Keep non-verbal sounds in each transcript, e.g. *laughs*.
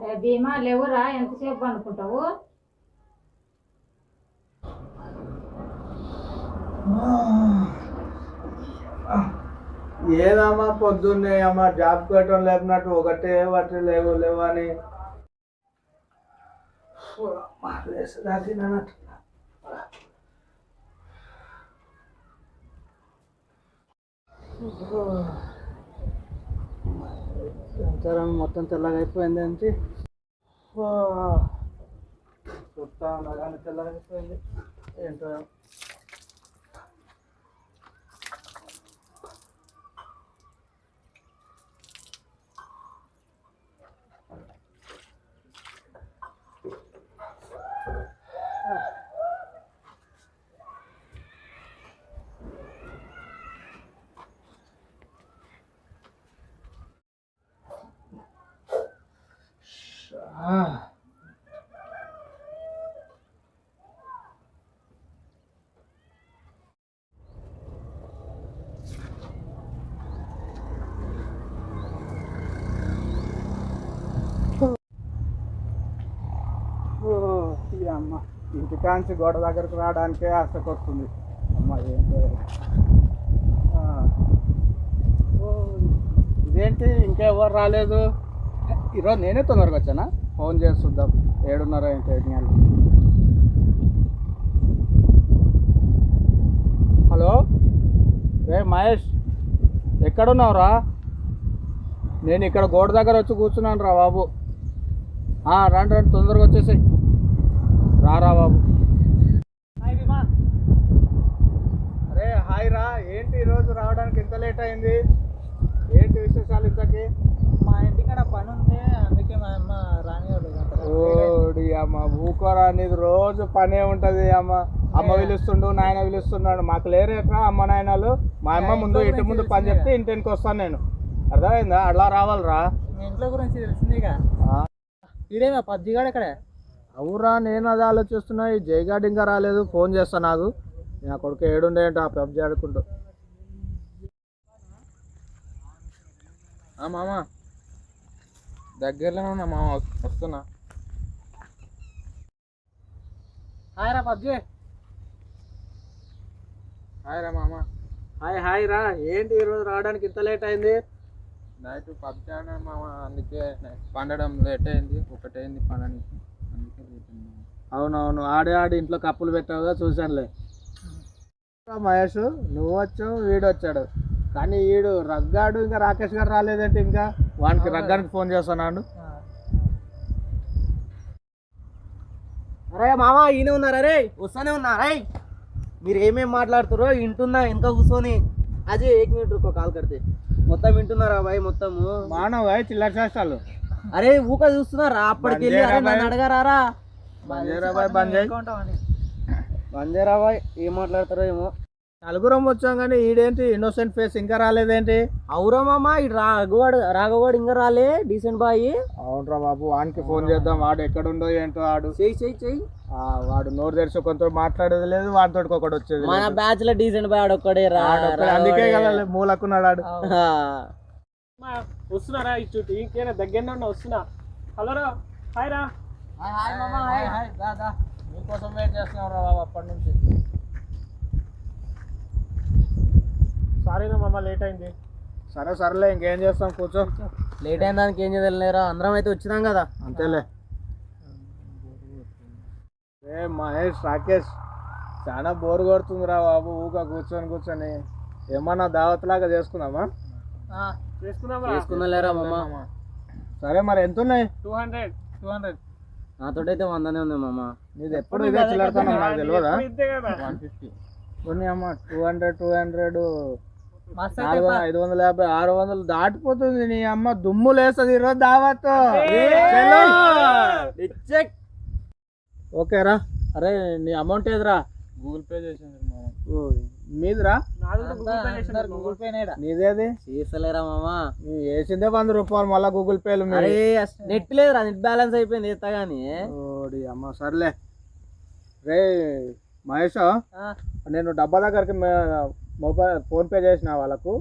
అరే భీమా లేవురా? ఎంతసేపు అనుకుంటావు? ఏదమ్మా పొద్దున్నే అమ్మా జాబ్ పెట్టడం లేకున్నట్టు ఒకటే బట్టి లేవు లేవు అని సంచారం మొత్తం తెల్లగా అయిపోయింది అంటే. చుట్టా ఉండగానే తెల్లగా అయిపోయింది. ఏంటో Ah. ఓ, ఈ అమ్మ కాంచి గోడ దగ్గరకు రావడానికే ఆశకొస్తుంది అమ్మ ఏంటో ఓ, ఇదేంటి? ఇంకెవరు రాలేదు? ఈరోజు నేనే తొందరగా వచ్చానా? ఫోన్ చేసి చూద్దాం. ఏడున్నర ఏంటి ఏడు నెలలు. హలో? రే మహేష్ ఎక్కడున్నావురా? నేను ఇక్కడ గోడ దగ్గర వచ్చి కూర్చున్నాను రా బాబు రండి రండి తొందరగా వచ్చేసాయి. రారా బాబు అరే హాయ్ రా. ఏంటి ఈరోజు రావడానికి ఇంత లేట్ అయింది? ఏంటి విశేషాలు ఇంతకి? మా ఇంటికాడ పని ఉంది అందుకే మా అమ్మ రానివాడు ఓడి అమ్మ ఊకోరా నీది. రోజు పనే ఉంటది అమ్మ. అమ్మ పిలుస్తుండు నాయన పిలుస్తున్నాడు. మాకు లేరేట్రా అమ్మ నాయనలు. మా అమ్మ ముందు ఇంటి ముందు పని చెప్తే ఇంటికి వస్తాను నేను. అర్థమైందా? అలా రావాలిరా. మీ ఇంట్లో గురించి తెలిసిందిగా. ఆ, ఇదేమా పబ్జిగాడు ఇక్కడ? అవురా నేను అది ఆలోచిస్తున్నా. ఈ జైగాడ్ ఇంకా రాలేదు. ఫోన్ చేస్తా నాకు. నా కొడుకు ఏడుండే ఆ పబ్జి ఆడుకుంటూ మామ. దగ్గరలోనే ఉన్నా మామ వస్తున్నా. హాయ్ రా పబ్జి. హాయ్ రా మామ. హాయ్ హాయ్ రా. ఏంటి ఈరోజు రావడానికి ఇంత లేట్ అయింది? నైట్ పబ్జి ఆడినా మామ అందుకే పండడం లేట్ అయింది. ఒకటైంది పండడానికి అవునవును ఆడి ఆడి ఇంట్లో కప్పులు పెట్టావుగా చూశానులే. మహేష్ నువ్వు వచ్చావు వీడు వచ్చాడు. కానీ వీడు రగ్గాడు ఇంకా రాకేష్ గారు రాలేదంటే ఇంకా వానికి రగ్గానికి ఫోన్ చేస్తున్నాడు అరే మామ ఈయన ఉన్నారా రే? వస్తానే ఉన్నా రే మీరు ఏమేమి మాట్లాడుతారో వింటున్నా వెనక కూర్చొని. అజీ ఏక్ మినిట్ రుకో కాల్ కడితే. మొత్తం వింటున్నారా బాయ్ మొత్తము? మానవ చిల్లర చేస్తాలు అరే ఊక చూస్తున్నారా అప్పటికి వెళ్ళి అరే నన్ను అడగారా బంజేరా బాయ్ బంజాయ్. బంజారా బాయ్ ఏం మాట్లాడతారో ఏమో. నలుగురం వచ్చాం కానీ ఈడేంటి ఇన్నోసెంట్ ఫేస్ ఇంకా రాలేదేంటి? అవురా మామ ఇటు రాఘవాడు రాఘవాడు ఇంకా రాలే డీసెంట్ బాయ్ అవునరా బాబు వానికి ఫోన్ చేద్దాం వాడు ఎక్కడుండో ఏంటో ఆడు. చెయ్యి చెయ్యి చెయ్యి. ఆ, వాడు నోరు తెరిచి కొంత మాట్లాడేది లేదు వాడితో ఒకటి వచ్చేది మన. బ్యాచ్లో డీసెంట్ బాయ్ ఆడొక్కడే రా ఆడొక్కడే, అందుకే కదా మూలకున్నాడు వస్తున్నారా ఇచ్చు ఇంకేనా దగ్గరనే ఉన్నా వస్తున్నా. హలో రా. హాయ్ రా. హాయ్ మామ హాయ్. మీకోసం వెయిట్ చేస్తున్నాం రా బాబు అప్పటి నుంచి సారీనా మామ లేట్ అయింది. సరే సరేలే ఇంకేం చేస్తాం? కూర్చో. లేట్ అయిన దానికి ఏం చేయలేరా అందరం అయితే వచ్చినాం కదా. అంతేలే. ఏ మహేష్ రాకేష్ చాలా బోర్ కొడుతుందిరా బాబు. ఊక కూర్చొని కూర్చొని. ఏమన్నా దావత్ లాగా చేసుకుందామా? లేరా మామ? సరే మరి ఎంత ఉన్నాయి టూ హండ్రెడ్ టూ హండ్రెడ్. నాతోటైతే వందనే ఉంది మామ. నీది ఎప్పుడు ఇదే చిల్లడతాను నాకు తెలియదా వన్ ఫిఫ్టీ. కొన్ని అమ్మ టూ హండ్రెడ్ టూ హండ్రెడ్. నాలుగు ఐదు వందల యాభై ఆరు వందలు దాటిపోతుంది నీ అమ్మ. దుమ్ము లేస్తుంది ఈరోజు దావత్ చెక్ ఓకేరా. అరే నీ అమౌంట్ ఏదిరా? గూగుల్ పే చేసింది మామ. ఓ, మీదిరా? గూగుల్ పే నీదేది చేస్తలేరా మామ? నీ వేసిందే వంద రూపాయలు మళ్ళా గూగుల్ పేలు అరే నెట్ లేదురా నెట్ బ్యాలెన్స్ అయిపోయింది ఎత్తా గానీ. ఓడి అమ్మ సర్లే. రే మహేష్ నేను డబ్బా దగ్గరికి మొబైల్ ఫోన్ పే చేసిన వాళ్ళకు.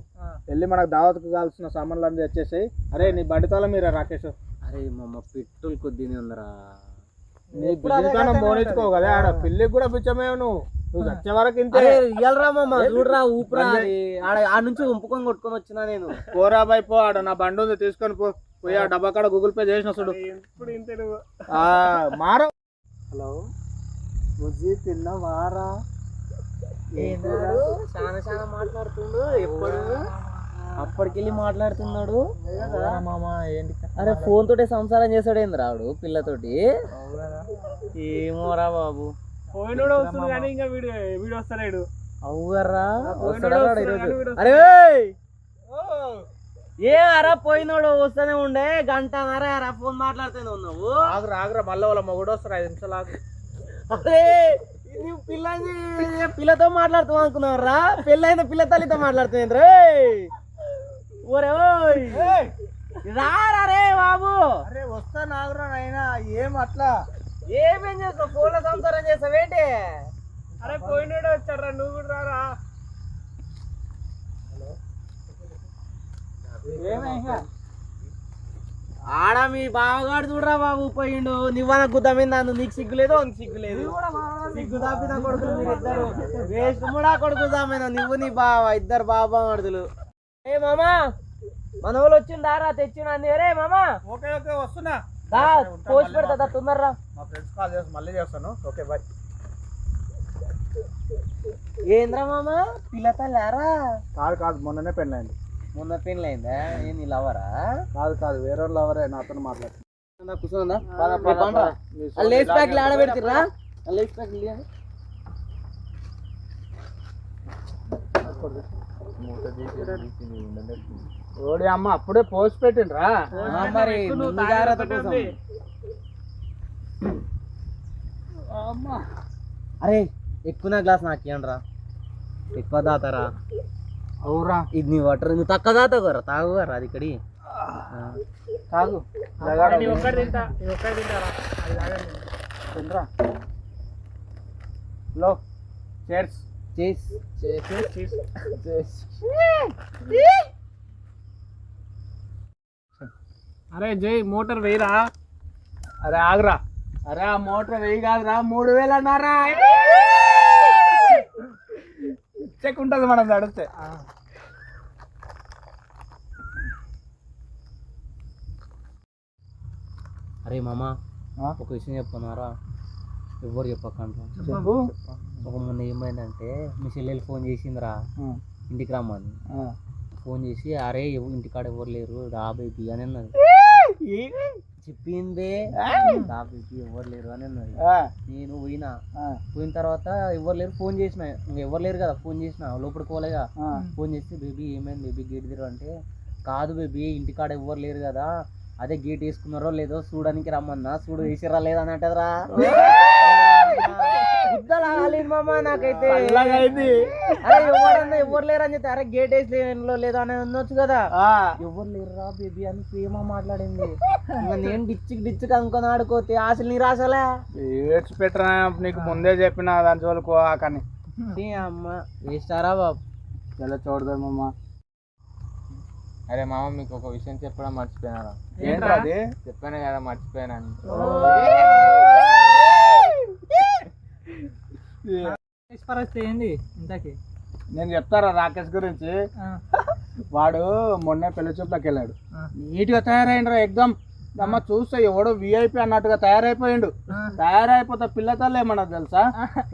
వెళ్ళి మనకు దావత్కు కావాల్సిన సామాన్లు అన్ని తెచ్చేసి అరే నీ బండి మీరా రాకేష్? అరే మామ పెట్రోల్ కొద్దినే ఉందరా. నీ బిజినెస్ మోనించుకో కదా ఆడ పిల్లికి కూడా పిచ్చమే నువ్వు. నువ్వు వచ్చే వరకు ఇంతే. ఇయ్యాలరా మామ చూడరా ఊపిరా. అది. ఆడ ఆడ నుంచి ఉంపుకొని కొట్టుకొని వచ్చినా నేను. పోరా బాయ్ పో ఆడ నా బండి ఉంది తీసుకొని పో. పోయి ఆ డబ్బా కాడ గూగుల్ పే చేసిన చూడు. ఇప్పుడు ఇంతే మారు. హలో? బుజ్జి తిన్నవారా చాలా చాలా మాట్లాడుతుండు ఎప్పుడు? అప్పటికెళ్ళి మాట్లాడుతున్నాడు. అరే ఫోన్ తోటే సంసారం చేస్తాడు ఏంది రాడు పిల్లతోటి ఏమోరా బాబు. పోయినోడు వస్తుంది కానీ ఇంకా వీడు వీడు వస్తలేడు. అవుగర్రా? అరే ఏ అరా పోయినోడు వస్తూనే ఉండే? గంట అరే అరా ఫోన్ మాట్లాడుతూనే ఉన్నావు? ఆగురా ఆగురా మళ్ళీ వాళ్ళ మొగుడు వస్తారు ఐదు నిమిషాలు ఆగు. అరే నువ్వు పిల్లని పిల్లతో మాట్లాడుతావు అనుకున్నావురా? పెళ్ళైన పిల్ల తల్లితో మాట్లాడుతుంది రే ఓరే ఓయ్! రారా రే బాబు? అరే వస్తాను ఆగురా నాయనా. ఏం అట్లా? ఏమేం చేస్తావు? ఫోన్ల సంసారం చేస్తావేంటి అరే పోయినోడే వచ్చారా నువ్వు కూడా రారా? ఆడ మీ బావగాడు చూడరా బాబు పోయిండు. నువ్వన గుద్ద మీద నన్ను. నీకు సిగ్గు లేదు నీకు సిగ్గు లేదు. కొడుకులు వేస్ట్ కూడా కొడుకు నువ్వు నీ బావ ఇద్దరు బాబా మడుదులు ఏ మామా మన వాళ్ళు వచ్చిండారా తెచ్చిన రే మామా. ఓకే ఓకే వస్తున్నా. పోసి పెడతా తొందరరా. మా ఫ్రెండ్స్ కాల్ చేసి మళ్ళీ చేస్తాను. ఓకే బాయ్ ఏంద్రా మామా? పిల్లతల్లారా? కాదు కాదు మొన్ననే పెళ్ళైంది మొన్న పెళ్ళైందా ఏం నీ లవరా? కాదు కాదు వేరే వాళ్ళు ఎవరే నాతో మాట్లాడుతున్నా కూర్చుందా లేస్ సోని ప్యాక్లు ఇలాగే ఓడి అమ్మ అప్పుడే పోస్ట్ పెట్టిండ్రా. ఆ, మరి ముందు జాగ్రత్త కోసం. అరే ఎక్కువ నా గ్లాస్ నాకు ఇవ్వండి రా ఎక్కువ దాతారా అవురా. ఇది నీ వాటర్ నువ్వు తక్కువ దాతావు కదా తాగు. కదా అది ఇక్కడి ఒక్కటి తింటారా లో చేర్స్ చేసి అరే జై మోటార్ వేయరా. అరే ఆగురా. అరే ఆ మోటార్ వెయ్యి కాదురా మూడు వేలు అన్నారా? చెక్ ఉంటుంది మనం నడిస్తే. అరే మామ? ఒక విషయం చెప్పన్నారా ఎవ్వరు చెప్పకండి చెప్పు. ఒక మొన్న ఏమైందంటే మీ చెల్లెలు ఫోన్ చేసిందిరా. ఇంటికి రమ్మని. ఆ. ఫోన్ చేసి అరే ఇంటికాడ ఎవరు లేరు? రా బేబీ అని అన్నది చెప్పిందే రా బేబీ ఎవరు లేరు అని అన్నది నేను పోయినా. పోయిన తర్వాత ఎవరు లేరు? ఫోన్ చేసిన. ఎవరు లేరు కదా ఫోన్ చేసిన. లోపలికి పోలేగా. ఫోన్ చేస్తే బేబీ ఏమైంది? బేబీ గేట్ తిరు అంటే కాదు బేబీ ఇంటికాడ ఎవ్వరు లేరు కదా. అదే గేట్ వేసుకున్నారో లేదో చూడడానికి రమ్మన్నా. చూడు వేసిరా లేదా అని అంటదిరా. గుద్దలా కాలేదు మామ నాకైతే. అయింది. అరే ఎవరన్నా ఎవరు లేరు అని చెప్తే అరే గేట్ వేసి లేదో అని అనొచ్చు కదా. ఆ, ఎవరు లేరురా బేబీ అని ప్రేమ మాట్లాడింది. ఇంకా నేను డిచ్చికి డిచ్చికి అనుకొని ఆడుకోతే ఆశలు నిరాశలే. ఏడ్చి పెట్టరా నీకు ముందే చెప్పిన దాని జోలికి కానీ ఛీ, అమ్మ. వేస్తారా బాబు? చాలా చూడదామమ్మా అరే మామ మీకు ఒక విషయం చెప్పడం మర్చిపోయినారా? ఏంట్రా అది? చెప్పాను కదా మర్చిపోయినాను. ఏంది ఇంతకి? నేను చెప్తారా రాకేష్ గురించి? వాడు మొన్నే పెళ్ళి చూపులకు వెళ్ళాడు. నీట్గా తయారైండ్రా ఎగ్జామ్. అమ్మ చూస్తే ఎవడో విఐపి అన్నట్టుగా తయారైపోయిండు. తయారైపోతే పిల్లతల్లి ఏమన్నా తెలుసా?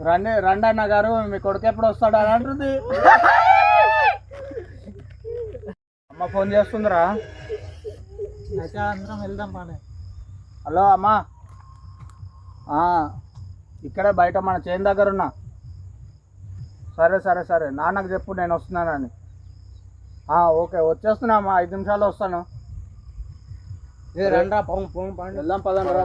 రండి రండి అన్న గారు మీ కొడుకు ఎప్పుడు వస్తాడు అని అంటుంది. అమ్మ ఫోన్ చేస్తుందిరా. అందరం వెళ్దాం హలో అమ్మా. ఇక్కడే బయట మన చేను దగ్గర ఉన్నా. సరే సరే సరే. నాన్నకు చెప్పు నేను వస్తున్నానని. ఓకే. వచ్చేస్తున్నా అమ్మా. ఐదు నిమిషాలు వస్తాను. పండు వెళ్దాం పదండి రా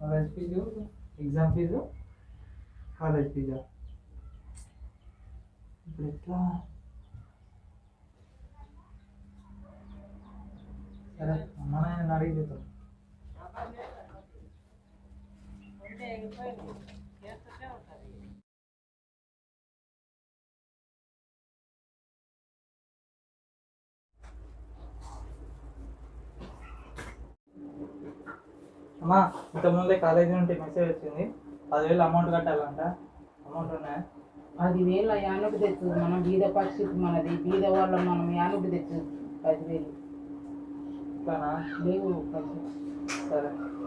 కాలేజ్ నుంచి message ten thousand ten thousand college fee exam fee college ఫీజా ఇప్పుడు ఎట్లా సరే అమ్మ నాయన అడిగి చెప్తాను అమ్మా ఇంతకుముందే కాలేజీ నుండి మెసేజ్ వచ్చింది. పదివేలు అమౌంట్ కట్టాలంట. అమౌంట్ ఉన్నాయా? పదివేలు యానుకు తెచ్చు మనం బీద పరిస్థితి మనది బీద వాళ్ళ మనం యానుకు తెచ్చు పదివేలు. లేవు సరే.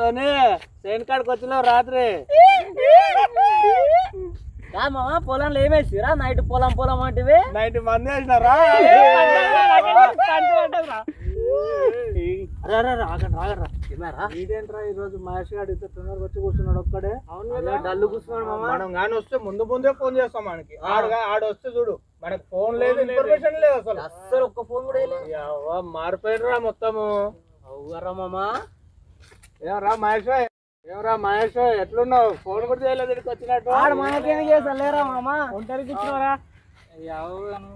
సోని ట్రైన్ కాడికి వచ్చినావు రాత్రి. మామ పొలంలో ఏమేసిరా నైట్ పొలం పొలం అంటే నైట్ మంది వేసినారా? అరే అరే రాగండి రాగండి ఏమారా వీడేంట్రా ఈ రోజు మహేష్ గారు ఇంత తొందరగా వచ్చి కూర్చున్నాడు ఒక్కడే? డల్లు కూర్చున్నాడు మామ. మనం కానీ వస్తే ముందు ముందే ఫోన్ చేస్తాం మనకి. ఆడుగా ఆడు వస్తే చూడు. మనకి ఫోన్ లేదు ఇన్ఫర్మేషన్ లేదు అసలు. అస్సలు ఒక్క ఫోన్ కూడా మారిపోయినరా మొత్తము. అవుగరా మామ? ఏమరా మహేష్ ఏమరా మహేష్ ఎట్లున్నావు? ఫోన్ కూడా చేయలేదు ఇక్కడికి వచ్చినట్టు. ఆడు మనకేం చేస్తా లేరా మామ? ఒంటరి కూర్చున్నారా యావగాను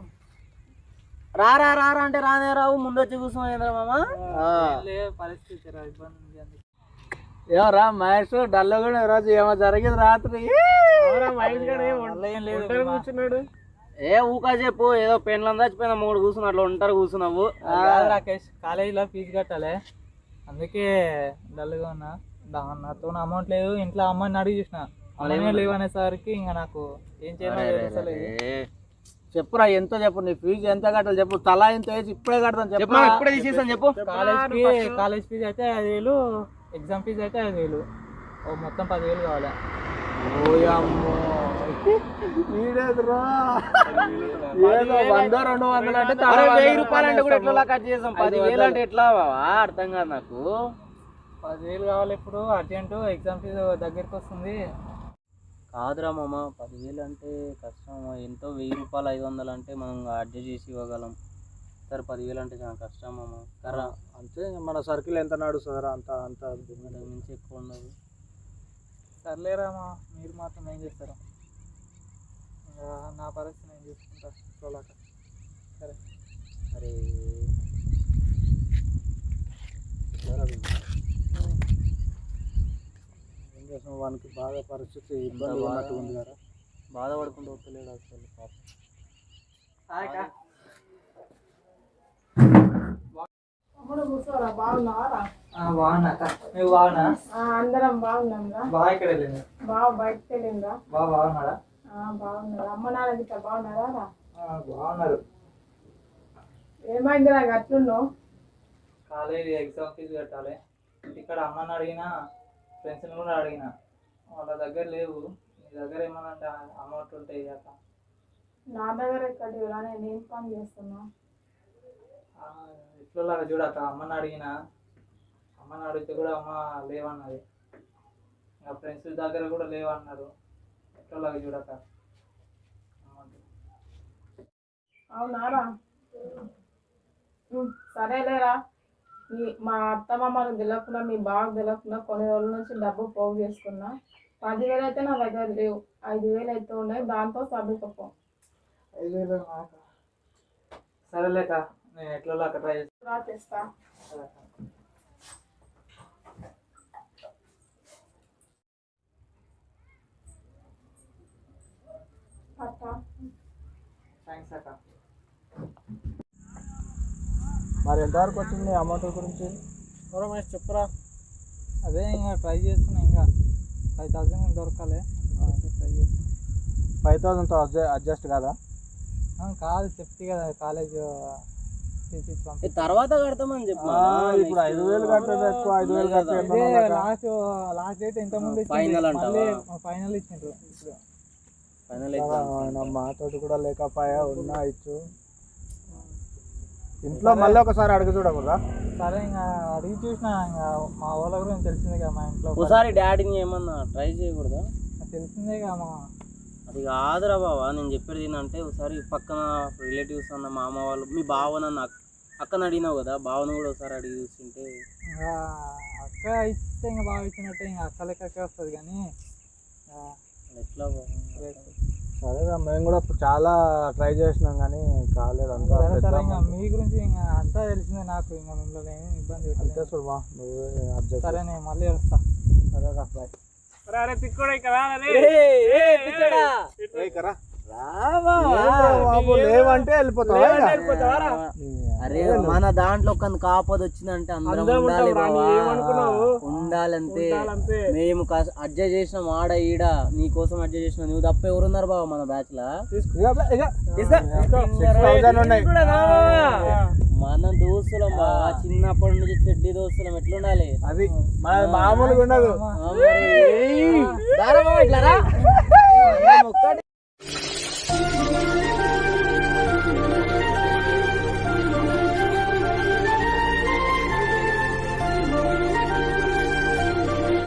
రా రా రా రా అంటే రానే రావు ముందు వచ్చి కూర్చోమేంద్రా మామ? లే పరిస్థితి రా ఇబ్బంది ఏమరా మహేష్ డల్ కూడా ఈరోజు ఏమో జరిగింది రాత్రి. కూర్చున్నాడు? ఏ ఊకా చెప్పు ఏదో పెన్లం చచ్చిపోయిన మూడు కూర్చున్నా అట్లా ఉంటారు కూర్చున్నావు. రాకేష్ కాలేజీలో ఫీజు కట్టాలి. అందుకే డల్గా ఉన్నా. దా- నాతో అమౌంట్ లేదు. ఇంట్లో అమ్మని అడిగి చూసిన. లేవు అనేసరికి ఇంకా నాకు ఏం చేయాలో చెప్పురా ఎంత చెప్పు. నీ ఫీజు ఎంత కట్టాలి చెప్పు. తలా ఎంత వేసి ఇప్పుడే కడతాను చెప్పు ఇప్పుడే తీసేసాను చెప్పు. కాలేజ్ ఫీ కాలేజ్ ఫీజు అయితే ఐదు వేలు ఎగ్జామ్ ఫీజు అయితే ఐదు వేలు. ఓ మొత్తం పదివేలు కావాలి. ఓయమ్మో వీడేదిరా ఏదో వంద రెండు వందలు అంటే అరే వెయ్యి రూపాయలు అంటే కూడా. ఎట్లా కట్ చేసాం? పదివేలు అంటే ఎట్లా బావా? అర్థం కాదు నాకు. పదివేలు కావాలి ఇప్పుడు అర్జెంటు ఎగ్జామ్ ఫీజు దగ్గరికి వస్తుంది. కాదురా మామ పదివేలు అంటే కష్టం. ఎంతో వెయ్యి రూపాయలు ఐదు వందలు అంటే మనం అడ్జస్ట్ చేసి ఇవ్వగలం. సరే పదివేలు అంటే చాలా కష్టం మామ. కర్రా. అంతే మన సర్కిల్ ఎంత నడుస్తుందిరా అంత అంత మించి ఎక్కువ ఉండదు. సర్లేరా మా మీరు మాత్రం ఏం చేస్తారు? నా పరిస్థితి నేను చూసుకుంటా చూడలేక సరే. అరే. ఏం చేసాం వానికి బాగా పరిస్థితి ఇబ్బంది బాగా ఉన్నట్టు ఉంది కదా. బాధపడుకుంటూ వస్తలేడు అసలు అందరం బాగున్నాం రా. బాగా ఇక్కడ బాగా బయటకు వెళ్ళిందా బాగా బాగున్నాడా? బాగున్నారు? అమ్మ నాన్న గిట్ట బాగున్నారా? బాగున్నారు. ఏమైంది నాకు అట్లున్నావు. కాలేజీ ఎగ్జామ్ ఫీజు కట్టాలి. ఇక్కడ అమ్మని అడిగినా ఫ్రెండ్స్ని కూడా అడిగిన వాళ్ళ దగ్గర లేవు. నీ దగ్గర ఏమన్నా అమౌంట్ ఉంటాయి అక్క నా దగ్గర ఎక్కడికి రా నేను ఏం పని చేస్తున్నా? చూడక్క అమ్మని అడిగిన అమ్మని అడిగితే కూడా అమ్మ లేవన్నది. ఇంకా ఫ్రెండ్స్ దగ్గర కూడా లేవన్నారు. ఎట్లలాగా చూడక్క అమౌంట్ అవునారా సరేలేరా. ఈ మా అత్తమామకు తెలియకుండా మీ బాగా తెలియకుండా కొన్ని రోజుల నుంచి డబ్బు పోగు చేసుకున్నా. పదివేలు అయితే నా దగ్గర లేవు. ఐదు వేలు అయితే ఉన్నాయి. దాంతో సర్దుకపో. ఐదు వేలు సరేలేక నేను ఎట్లా ట్రై చేస్తాను మరి ఎంతవరకు వచ్చింది అమౌంట్ గురించి? రమేష్ చెప్పురా. అదే ఇంకా ట్రై చేస్తున్నా ఇంకా. ఫైవ్ థౌసండ్ దొరకాలి. ట్రై చేస్తున్నా. ఫైవ్ థౌసండ్తో అడ్జస్ట్ కాదా? కాదు చెప్తే కదా కాలేజ్ తర్వాత కడతామని చెప్పి ఇప్పుడు ఐదు వేలు కట్టలేదు ఎక్కువ ఐదు వేలు కట్టలేదు లాస్ట్ లాస్ట్ డేట్ ఎంత ముందు ఫైనల్ అంటే ఫైనల్ ఇచ్చిండ్రు. మాతోటి కూడా లేకపోయా ఉన్నా ఇచ్చు. ఇంట్లో మళ్ళీ ఒకసారి అడుగు చూడకూడదా? సరే ఇంకా అడిగి చూసిన ఇంకా మా వాళ్ళ గురించి తెలిసిందే కదా మా ఇంట్లో ఒకసారి డాడీని ఏమన్నా ట్రై చేయకూడదా? తెలిసిందే కదా మా. అది కాదురా బావా నేను చెప్పేది ఏంటంటే ఒకసారి పక్కన రిలేటివ్స్ అన్న మామ వాళ్ళు మీ బావ నన్ను అక్క- అక్కని అడిగినావు కదా బావను కూడా ఒకసారి అడిగి చూస్తుంటే ఇంకా అక్క ఇస్తే ఇంకా బాగా ఇచ్చినట్టే ఇంకా అక్క లెక్కకే వస్తుంది కానీ ఎట్లా. సరేగా మేము కూడా చాలా ట్రై చేసినాం కానీ కాలేదు. అంతా మీ గురించి ఇంకా అంతా తెలిసిందే నాకు ఇంకా మిమ్మల్ని ఏమీ ఇబ్బంది అంతే పెట్టలేదు చూడమా నువ్వే అడ్జస్ట్ సరే నేను మళ్ళీ వస్తా. సరేరా బాయ్ బాబు లేవంటే వెళ్ళిపోతావా? అరే మన దాంట్లో ఒక ఆపద వచ్చిందంటే అందరం ఉండాలి ఉండాలంతే. మేము అడ్జస్ట్ చేసిన ఆడ ఈడ. నీ కోసం అడ్జస్ట్ చేసిన. నువ్వు తప్ప ఎవరున్నారు బావ మన బ్యాచ్ లా? మన దోస్తులం బావా. చిన్నప్పటి నుంచి చెడ్డి దోస్తులం. ఎట్లుండాలి? అది మన మామూలుగా ఉండదు. *laughs*